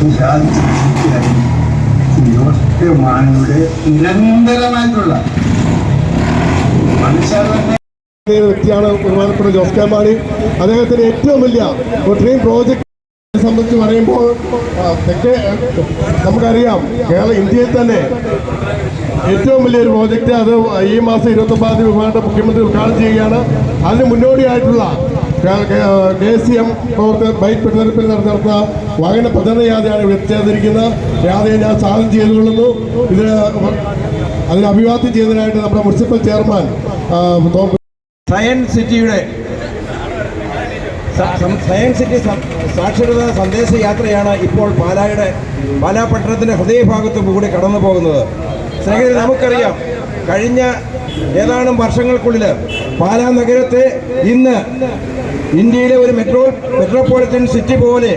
വിശാലിച്ചിരിക്കുകയായിരുന്നു ജോസ് മാണിയുടെ നിരന്തരമായിട്ടുള്ള ഒരു വ്യക്തിയാണ് ബഹുമാനപ്പെട്ട ജോസ് കെ മാണി ഏറ്റവും വലിയ ഒരു ഡ്രീം പ്രോജക്റ്റ് സംബന്ധിച്ച് പറയുമ്പോൾ തെക്കേ നമുക്കറിയാം കേരള ഇന്ത്യയിൽ തന്നെ ഏറ്റവും വലിയൊരു പ്രോജക്റ്റ് അത് ഈ മാസം ഇരുപത്തൊമ്പതാം തീയതി ബഹുമാനപ്പെട്ട മുഖ്യമന്ത്രി ഉദ്ഘാടനം ചെയ്യുകയാണ്. അതിന് മുന്നോടിയായിട്ടുള്ള എം പ്രവർത്തകർ ബൈക്ക് തെരഞ്ഞെടുപ്പിൽ നടത്തുന്ന വാഹന പ്രചരണയാത്രയാണ് ഇവിടെ എത്തിച്ചേർന്നിരിക്കുന്നത്. യാത്രയെ ഞാൻ സ്വാഗതം ചെയ്തുകൊള്ളുന്നു ഇത് അതിന് അഭിവാദ്യം ചെയ്തതിനായിട്ട് നമ്മുടെ മുനിസിപ്പൽ ചെയർമാൻ സയൻസ് സിറ്റിയുടെ സയൻസ് സിറ്റി സാക്ഷരതാ സന്ദേശ യാത്രയാണ് ഇപ്പോൾ പാലായുടെ പാലാ പട്ടണത്തിന്റെ ഹൃദയഭാഗത്തു കൂടി കടന്നു പോകുന്നത്. സ്നേഹിതരെ നമുക്കറിയാം കഴിഞ്ഞ ഏതാനും വർഷങ്ങൾക്കുള്ളിൽ പാലാ നഗരത്തെ ഇന്ന് ഇന്ത്യയിലെ ഒരു മെട്രോ മെട്രോപൊളിറ്റൻ സിറ്റി പോലെ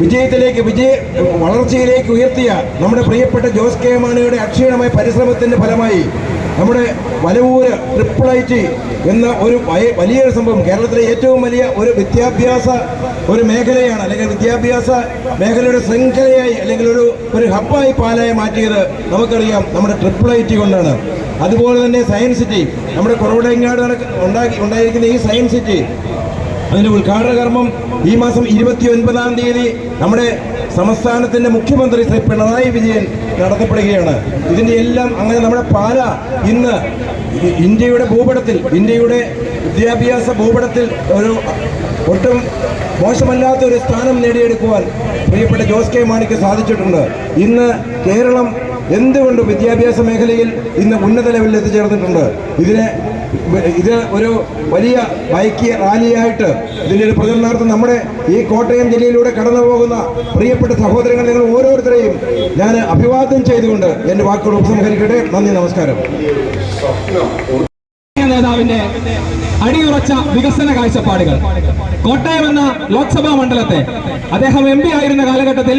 വിജയത്തിലേക്ക് വിജയ വളർച്ചയിലേക്ക് ഉയർത്തിയ നമ്മുടെ പ്രിയപ്പെട്ട ജോസ് കെ മാണിയുടെ അക്ഷീണമായ പരിശ്രമത്തിന്റെ ഫലമായി നമ്മുടെ വലവൂര് ട്രിപ്പിൾ ഐ ടി എന്ന ഒരു വലിയൊരു സംഭവം കേരളത്തിലെ ഏറ്റവും വലിയ ഒരു വിദ്യാഭ്യാസ ഒരു മേഖലയാണ് അല്ലെങ്കിൽ വിദ്യാഭ്യാസ മേഖലയുടെ ശൃംഖലയായി അല്ലെങ്കിൽ ഒരു ഒരു ഹബ്ബായി പാലായി മാറ്റിയത് നമുക്കറിയാം നമ്മുടെ ട്രിപ്പിൾ ഐ ടി കൊണ്ടാണ്. അതുപോലെ തന്നെ സയൻസ് സിറ്റി നമ്മുടെ കുറവടങ്ങാട് ഉണ്ടാക്കി ഉണ്ടായിരിക്കുന്ന ഈ സയൻസ് സിറ്റി അതിന്റെ ഉദ്ഘാടന കർമ്മം ഈ മാസം ഇരുപത്തി ഒൻപതാം തീയതി നമ്മുടെ സംസ്ഥാനത്തിന്റെ മുഖ്യമന്ത്രി ശ്രീ പിണറായി വിജയൻ നടത്തപ്പെടുകയാണ്. ഇതിന്റെ എല്ലാം അങ്ങനെ നമ്മുടെ പാല ഇന്ന് ഇന്ത്യയുടെ ഭൂപടത്തിൽ ഇന്ത്യയുടെ വിദ്യാഭ്യാസ ഭൂപടത്തിൽ ഒരു ഒട്ടും മോശമല്ലാത്ത ഒരു സ്ഥാനം നേടിയെടുക്കുവാൻ പ്രിയപ്പെട്ട ജോസ് കെ മാണിക്ക് സാധിച്ചിട്ടുണ്ട്. ഇന്ന് കേരളം എന്തുകൊണ്ട് വിദ്യാഭ്യാസ മേഖലയിൽ ഇന്ന് ഉന്നത ലെവലിൽ എത്തിച്ചേർന്നിട്ടുണ്ട്? ഇതിനെ ഇത് ഒരു വലിയ ബൈക്ക് റാലിയായിട്ട് ഇതിന്റെ ഒരു പ്രചരണാർത്ഥം നമ്മുടെ ഈ കോട്ടയം ജില്ലയിലൂടെ കടന്നു പോകുന്ന പ്രിയപ്പെട്ട സഹോദരങ്ങൾ നിങ്ങൾ ഓരോരുത്തരെയും ഞാൻ അഭിവാദ്യം ചെയ്തുകൊണ്ട് എന്റെ വാക്കുകൾ ഉപസംഹരിക്കട്ടെ. നന്ദി നമസ്കാരം. നേതാവിന്റെ അടിയുറച്ച വികസന കാഴ്ചപ്പാടുകൾ. കോട്ടയം എന്ന ലോക്സഭാ മണ്ഡലത്തെ. അദ്ദേഹം എം പി ആയിരുന്ന കാലഘട്ടത്തിൽ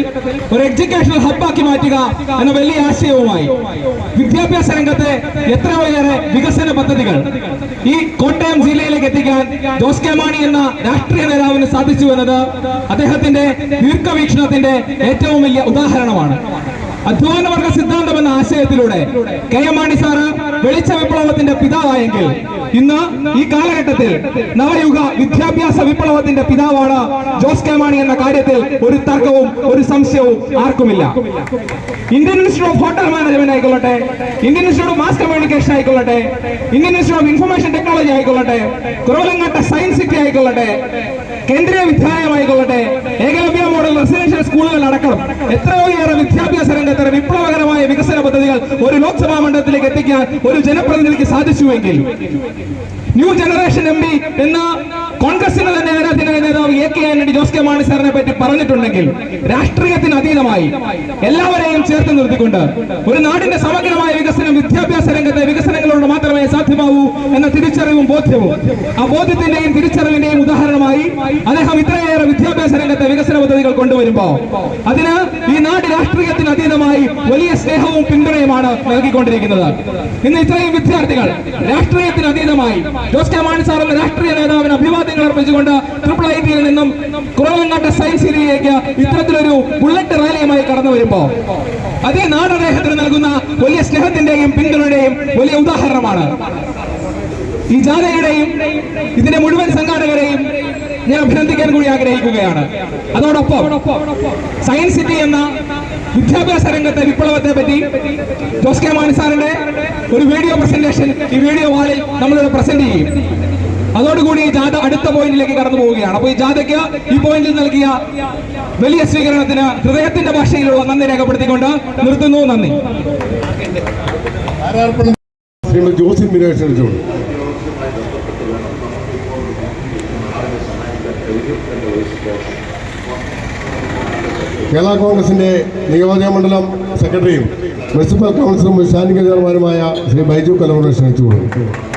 ഒരു എഡ്യൂക്കേഷണൽ ഹബ്ബാക്കി മാറ്റുക എന്ന വലിയ ആശയവുമായി. വിദ്യാഭ്യാസ രംഗത്തെ എത്ര വലിയ വികസന പദ്ധതികൾ. ഈ കോട്ടയം ജില്ലയിലേക്ക് എത്തിക്കാൻ ജോസ് കെ മാണി എന്ന രാഷ്ട്രീയ നേതാവിന് സാധിച്ചു എന്നത് അദ്ദേഹത്തിന്റെ ദീർഘവീക്ഷണത്തിന്റെ ഏറ്റവും വലിയ ഉദാഹരണമാണ്. അധ്വാന വർഗ സിദ്ധാന്തം എന്ന ആശയത്തിലൂടെ കെ എം മാണി സാറ് വെളിച്ച വിപ്ലവത്തിന്റെ പിതാവായെങ്കിൽ ഇന്ന് ഈ കാലഘട്ടത്തിൽ നവയുഗ വിദ്യാഭ്യാസ വിപ്ലവത്തിന്റെ പിതാവാണ് ജോസ് കെ മാണി എന്ന കാര്യത്തിൽ ഒരു തർക്കവും ഒരു സംശയവും ആർക്കുമില്ല. Indian institute of hotel management ആയിക്കൊള്ളട്ടെ Indian institute of mass communication ആയിക്കൊള്ളട്ടെ Indian institute of information technology ആയിക്കൊള്ളട്ടെ കുറവലങ്ങാട്ട സയൻസ് സിറ്റി ആയിക്കൊള്ളട്ടെ കേന്ദ്രീയ വിദ്യാലയമായിക്കൊള്ളട്ടെ ഏക റെസിഡൻഷ്യൽ സ്കൂളുകൾ അടക്കണം എത്രയോ ഏറെ വിദ്യാഭ്യാസ രംഗത്ത് വിപ്ലവകരമായ വികസന പദ്ധതികൾ ഒരു ലോക്സഭാ മണ്ഡലത്തിലേക്ക് എത്തിക്കാൻ ഒരു ജനപ്രതിനിധിക്ക് സാധിച്ചുവെങ്കിൽ. ന്യൂ ജനറേഷൻ എം പി എന്ന കോൺഗ്രസിന്റെ തന്നെ ആരാധനായ നേതാവ് A K Antony Jose K Mani സാറിനെ പറ്റി പറഞ്ഞിട്ടുണ്ടെങ്കിൽ രാഷ്ട്രീയത്തിന് അതീതമായി എല്ലാവരെയും ചേർത്ത് നിർത്തിക്കൊണ്ട് ഒരു നാടിന്റെ സമഗ്രമായ വികസനം വിദ്യാഭ്യാസ രംഗത്തെ വികസനങ്ങളോട് മാത്രമേ സാധ്യമാവൂ എന്ന തിരിച്ചറിവും ബോധ്യവും ആ ബോധ്യത്തിന്റെയും തിരിച്ചറിവിന്റെയും ഉദാഹരണമായി അദ്ദേഹം ഇത്രയേറെ വിദ്യാഭ്യാസ രംഗത്തെ വികസന പദ്ധതികൾ കൊണ്ടുവരുമ്പോ അതിന് ഈ നാട് രാഷ്ട്രീയത്തിന് അതീതമായി വലിയ സ്നേഹവും പിന്തുണയുമാണ് നൽകിക്കൊണ്ടിരിക്കുന്നത്. ഇന്ന് ഇത്രയും വിദ്യാർത്ഥികൾ രാഷ്ട്രീയത്തിന് അതീതമായി ജോസ് കെ മാണി എന്ന രാഷ്ട്രീയ നേതാവിന് അഭിവാദ്യങ്ങൾ അർപ്പിച്ചുകൊണ്ട് ട്രിപ്പിൾ ഐ ടിയിൽ നിന്നും കുറവങ്ങാട്ട സയൻസ് സിറ്റിയിലേക്ക് ഇത്തരത്തിലൊരു ബുള്ളറ്റ് റാലിയുമായി കടന്നു വരുമ്പോ അതേ നാട് അദ്ദേഹത്തിന് നൽകുന്ന വലിയ സ്നേഹത്തിന്റെയും പിന്തുണയുടെയും വലിയ ഉദാഹരണമാണ്. ഈ ജാഥയുടെയും ഇതിന്റെ മുഴുവൻ സംഘാടകരെയും ഞാൻ അഭിനന്ദിക്കാൻ കൂടി ആഗ്രഹിക്കുകയാണ്. അതോടൊപ്പം സയൻസ് സിറ്റി എന്ന വിദ്യാഭ്യാസ രംഗത്തെ വിപ്ലവത്തെ പറ്റി ജോസ് കെ മാണി സാറിന്റെ ഒരു വീഡിയോ പ്രസന്റേഷൻ ഈ വീഡിയോ വാളിൽ നമ്മളിവിടെ പ്രസന്റ് ചെയ്യും. അതോടുകൂടി ഈ ജാഥ അടുത്ത പോയിന്റിലേക്ക് കടന്നു പോവുകയാണ്. അപ്പോൾ ഈ ജാഥയ്ക്ക് ഈ പോയിന്റിൽ നൽകിയ വലിയ സ്വീകരണത്തിന് ഹൃദയത്തിന്റെ ഭാഷയിലുള്ള നന്ദി രേഖപ്പെടുത്തിക്കൊണ്ട് നിർത്തുന്നു. നന്ദി. ആരാർപ്പണം? ശ്രീമതി ജോസി മീര കേരള കോൺഗ്രസിന്റെ നിയോജക മണ്ഡലം സെക്രട്ടറിയും മുനിസിപ്പൽ കൗൺസിലും സ്റ്റാൻഡിംഗ് ചെയർമാനുമായ ശ്രീ ബൈജു കലമുറ ക്ഷണിച്ചുകൊള്ളു